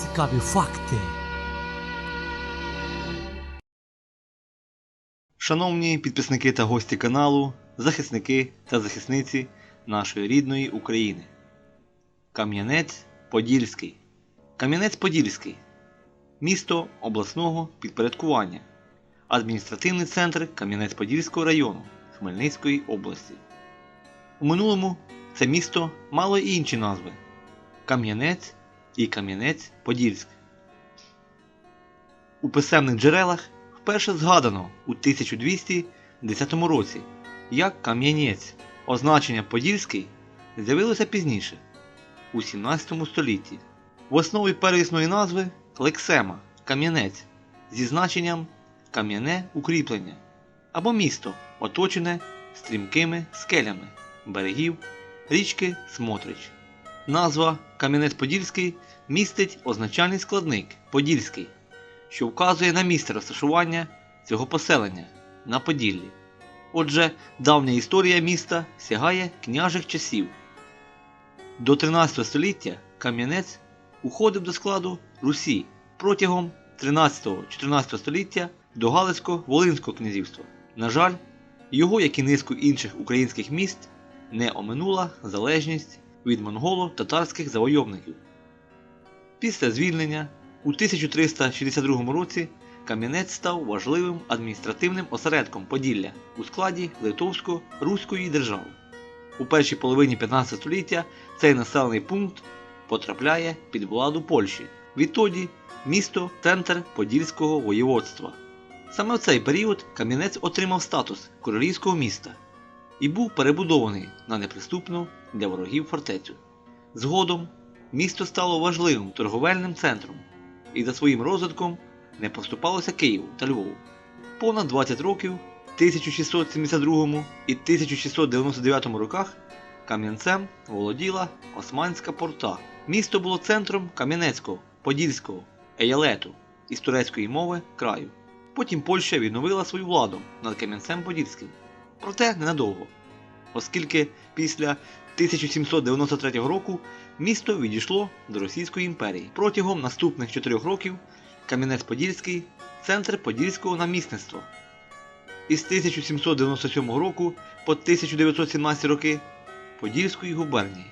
Цікаві факти. Шановні підписники та гості каналу, захисники та захисниці нашої рідної України. Кам'янець Подільський. Кам'янець-Подільський. Місто обласного підпорядкування. Адміністративний центр Кам'янець-Подільського району Хмельницької області. У минулому це місто мало і інші назви Кам'янець і Кам'янець-Подільськ. У писемних джерелах вперше згадано у 1210 році як Кам'янець. Означення Подільський з'явилося пізніше, у 17 столітті. В основі первісної назви лексема Кам'янець зі значенням кам'яне укріплення або місто, оточене стрімкими скелями берегів річки Смотрич. Назва Кам'янець-Подільський містить означальний складник Подільський, що вказує на місце розташування цього поселення на Поділлі. Отже, давня історія міста сягає княжих часів. До 13 століття Кам'янець уходив до складу Русі протягом 13-14 століття до Галицько-Волинського князівства. На жаль, його, як і низку інших українських міст, не оминула залежність від монголо-татарських завойовників. Після звільнення у 1362 році Кам'янець став важливим адміністративним осередком Поділля у складі Литовсько-Руської держави. У першій половині 15 століття цей населений пункт потрапляє під владу Польщі. Відтоді місто центр Подільського воєводства. Саме в цей період Кам'янець отримав статус королівського міста і був перебудований на неприступну для ворогів фортецю. Згодом місто стало важливим торговельним центром і за своїм розвитком не поступалося Києву та Львову. Понад 20 років, в 1672 і 1699 роках Кам'янцем володіла Османська порта. Місто було центром Кам'янецького, Подільського, Еялету із турецької мови краю. Потім Польща відновила свою владу над Кам'янцем Подільським. Проте ненадовго, оскільки після 1793 року місто відійшло до Російської імперії. Протягом наступних чотирьох років Кам'янець-Подільський центр подільського намісництва. Із 1797 року по 1917 роки Подільської губернії.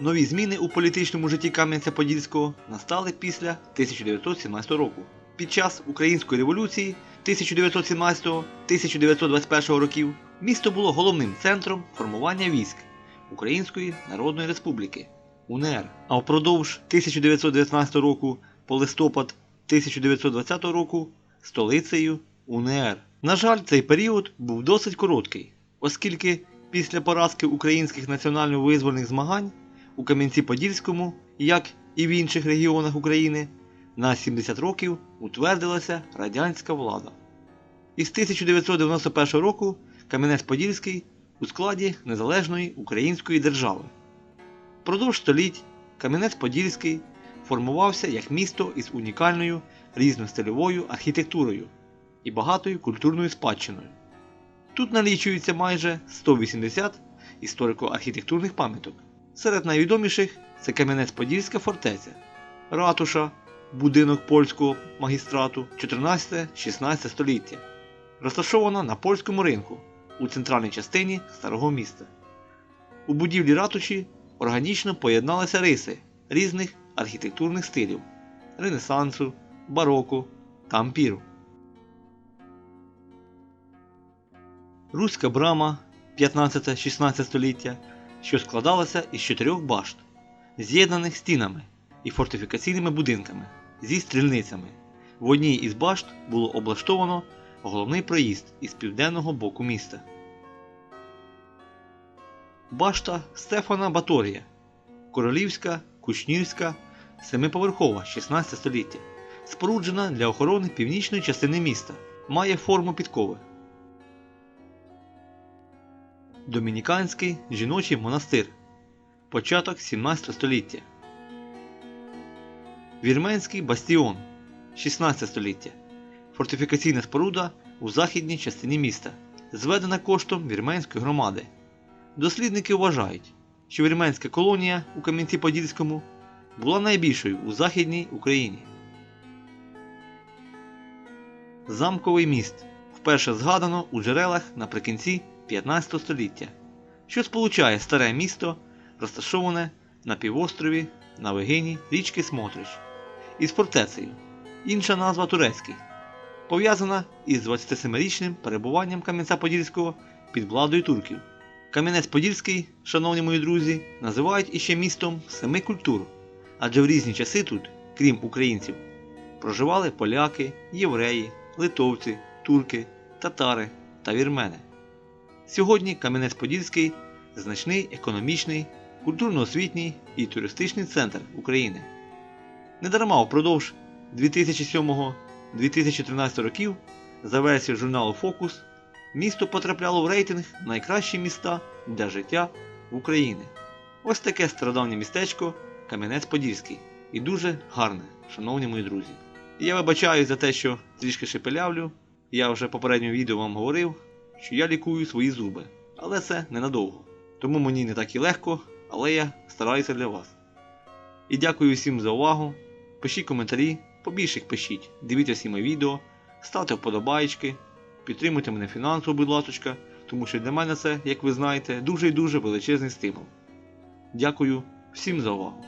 Нові зміни у політичному житті Кам'янця-Подільського настали після 1917 року. Під час Української революції 1917-1921 років місто було головним центром формування військ Української Народної Республіки УНР. А впродовж 1919 року по листопад 1920 року столицею УНР. На жаль, цей період був досить короткий, оскільки після поразки українських національно-визвольних змагань у Кам'янці-Подільському, як і в інших регіонах України, на 70 років утвердилася радянська влада. Із 1991 року Кам'янець-Подільський у складі Незалежної Української держави. Продовж століть Кам'янець-Подільський формувався як місто із унікальною різностильовою архітектурою і багатою культурною спадщиною. Тут налічується майже 180 історико-архітектурних пам'яток. Серед найвідоміших це Кам'янець-Подільська фортеця, ратуша, будинок польського магістрату 14-16 століття, розташована на польському ринку у центральній частині старого міста. У будівлі ратуші органічно поєдналися риси різних архітектурних стилів Ренесансу, бароко та ампіру. Руська брама 15-16 століття, що складалася із чотирьох башт, з'єднаних стінами і фортифікаційними будинками зі стрільницями. В одній із башт було облаштовано головний проїзд із південного боку міста. Башта Стефана Баторія Королівська, Кучнівська, семиповерхова 16 століття, споруджена для охорони північної частини міста, має форму підкови. Домініканський жіночий монастир. Початок 17 століття. Вірменський бастіон 16 століття. Фортифікаційна споруда у західній частині міста, зведена коштом вірменської громади. Дослідники вважають, що вірменська колонія у Кам'янці-Подільському була найбільшою у Західній Україні. Замковий міст вперше згадано у джерелах наприкінці 15 століття, що сполучає старе місто, розташоване на півострові на вигині річки Смотрич, із фортецею, інша назва Турецький, пов'язана із 27-річним перебуванням Кам'янця-Подільського під владою турків. Кам'янець-Подільський, шановні мої друзі, називають іще містом семи культур, адже в різні часи тут, крім українців, проживали поляки, євреї, литовці, турки, татари та вірмени. Сьогодні Кам'янець-Подільський значний економічний, культурно-освітній і туристичний центр України. Недарма впродовж 2007-2013 років за версією журналу Фокус місто потрапляло в рейтинг найкращі міста для життя в Україні. Ось таке стародавнє містечко Кам'янець-Подільський. І дуже гарне, шановні мої друзі. Я вибачаю за те, що трішки шепелявлю. Я вже в попередньому відео вам говорив, що я лікую свої зуби, але це ненадовго. Тому мені не так і легко, але я стараюся для вас. І дякую всім за увагу. Пишіть коментарі, побільше їх пишіть, дивіться всі мої відео, ставте вподобайки, підтримуйте мене фінансово, будь ласка, тому що для мене це, як ви знаєте, дуже і дуже величезний стимул. Дякую всім за увагу.